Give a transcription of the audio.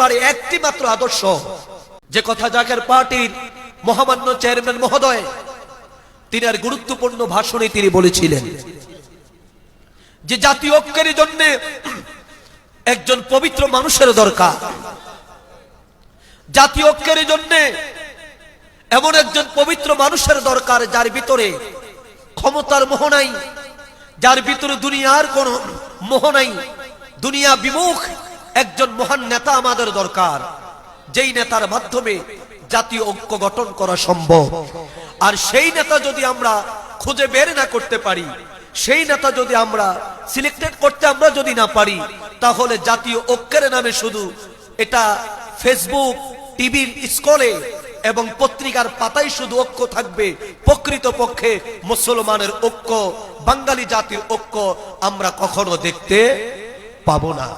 পারে একটি মাত্র আদর্শ। যে কথা জাকের পার্টির মহামান্য চেয়ারম্যান মহোদয়, তিনি আর গুরুত্বপূর্ণ ভাষণে তিনি বলেছিলেন যে জাতীয় ঐক্যের জন্য একজন পবিত্র মানুষের দরকার। জাতীয় ঐক্যের জন্য এমন একজন পবিত্র মানুষের দরকার যার ভিতরে ক্ষমতার মোহ নাই, যার ভিতরে দুনিয়ার কোন মোহ নাই, দুনিয়া বিমুখ। একজন মহান নেতা আমাদের দরকার, যেই নেতার মাধ্যমে জাতীয় ঐক্য গঠন করা সম্ভব। আর সেই নেতা যদি আমরা খুঁজে বের না করতে পারি, সেই নেতা যদি আমরা সিলেক্টেড করতে আমরা যদি না পারি, তাহলে জাতীয় ঐক্যের নামে শুধু এটা ফেসবুক, টিভির স্কলে এবং পত্রিকার পাতায় শুধু ঐক্য থাকবে। প্রকৃত পক্ষে মুসলমানের ঐক্য, বাঙালি জাতির ঐক্য আমরা কখনো দেখতে পাবো না।